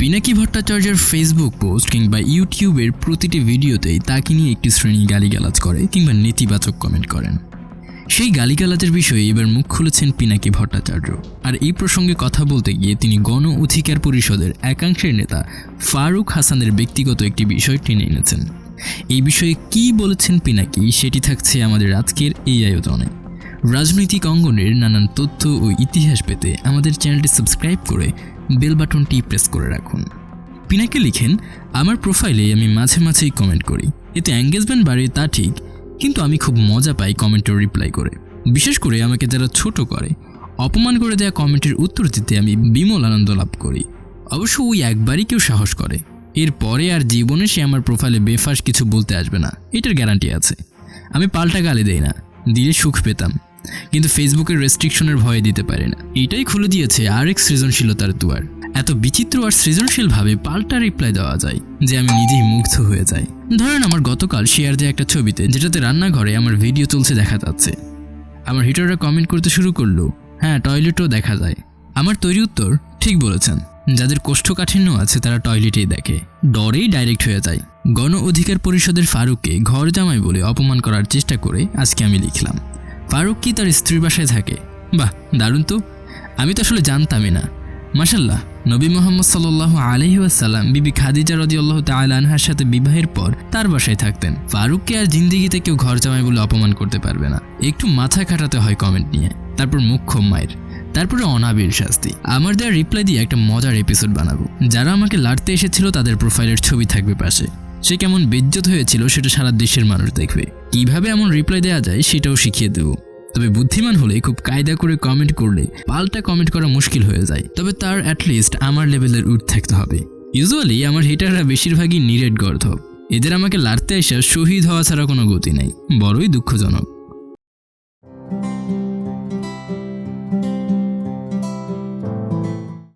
পিনাকি ভট্টাচার্যের Facebook post কিংবা ইউটিউবের প্রতিটি ভিডিওতেই তাকে নিয়ে একটি শ্রেণি গালিগালাজ করে কিংবা নেতিবাচক কমেন্ট করেন। সেই গালিগালাজের বিষয়ে এবার মুখ খুলেছেন পিনাকি ভট্টাচার্য। আর এই প্রসঙ্গে কথা বলতে গিয়ে তিনি গণ অধিকার পরিষদের একাংশের নেতা ফারুক হাসানের ব্যক্তিগত একটি বিষয় টেনে এনেছেন। এই বিষয়ে কী বলেছেন পিনাকি সেটি থাকছে আমাদের আজকের এই আয়োজনে। রাজনৈতিক অঙ্গনের নানান তথ্য ও ইতিহাস পেতে আমাদের চ্যানেলটি সাবস্ক্রাইব করে বেল বাটনটি প্রেস করে রাখুন। পিনাকে লিখেন, আমার প্রোফাইলে আমি মাঝে মাঝেই কমেন্ট করি। এতে এঙ্গেজমেন্ট বাড়ে, তা ঠিক। কিন্তু আমি খুব মজা পাই কমেন্টের রিপ্লাই করে। বিশেষ করে আমাকে যারা ছোট করে। অপমান করে দেওয়া কমেন্টের উত্তর দিতে আমি বিমল আনন্দ লাভ করি। অবশ্য ওই একবারই কেউ সাহস করে। এরপরে আর জীবনে সে আমার প্রোফাইলে বেফাস কিছু বলতে আসবে না। এটার গ্যারান্টি আছে। আমি পাল্টা গালি দেই না। দিলে সুখ পেতাম। কিন্তু ফেসবুকের রেস্ট্রিকশনের ভয়ে দিতে পারে না। এটাই খুলে দিয়েছে আরেক সৃজনশীলতার দুয়ার। এত বিচিত্র আর সৃজনশীলভাবে পাল্টা রিপ্লাই দেওয়া যায় যে আমি নিজেই মুগ্ধ হয়ে যাই। ধরেন আমার গতকাল শেয়ার দেওয়া একটা ছবিতে, যেটাতে রান্নাঘরে আমার ভিডিও চলছে দেখা যাচ্ছে। আমার হিটাররা কমেন্ট করতে শুরু করল হ্যাঁ টয়লেটও দেখা যায়। আমার তৈরি উত্তর, ঠিক বলেছেন। যাদের কোষ্ঠকাঠিন্য আছে, তারা টয়লেটেই দেখে। ডরেই ডাইরেক্ট হয়ে যায়। গণ অধিকার পরিষদের ফারুককে ঘর জামাই বলে অপমান করার চেষ্টা করে আজকে আমি লিখলাম। ফারুক কি তার স্ত্রীর বাসায় থাকে। বাহ, দারুণ তো। আমি তো আসলে জানতামই না। মাসাল্লাহ নবী মোহাম্মদ সাল্লাহ আলহিউসাল্লাম বিবি খাদিজা রদি আল্লাহ আনহার সাথে বিবাহের পর তার বাসায় থাকতেন। ফারুককে আর জিন্দিগিতে কেউ ঘর জামাই বলে অপমান করতে পারবে না। একটু মাথা খাটাতে হয় কমেন্ট নিয়ে। তারপর মুখ্য মায়ের। তারপরে অনাবিল শাস্তি। আমার দেওয়ার রিপ্লাই দিয়ে একটা মজার এপিসোড বানাবো। যারা আমাকে লাড়তে এসেছিল তাদের প্রোফাইলের ছবি থাকবে পাশে। সে কেমন বেজ্জত হয়েছিল সেটা সারা দেশের মানুষ দেখবে। কীভাবে এমন রিপ্লাই দেওয়া যায় সেটাও শিখিয়ে দেবো। তবে বুদ্ধিমান হলে খুব কায়দা করে কমেন্ট করলে পাল্টা কমেন্ট করা মুশকিল হয়ে যায়। তবে তার অ্যাটলিস্ট আমার লেভেলের উঠ থাকতে হবে। ইউজুয়ালি আমার হিটাররা বেশিরভাগই নিরেট গর্ধব। এদের আমাকে লাড়তে আসা শহীদ হওয়া ছাড়া কোনো গতি নেই। বড়ই দুঃখজনক।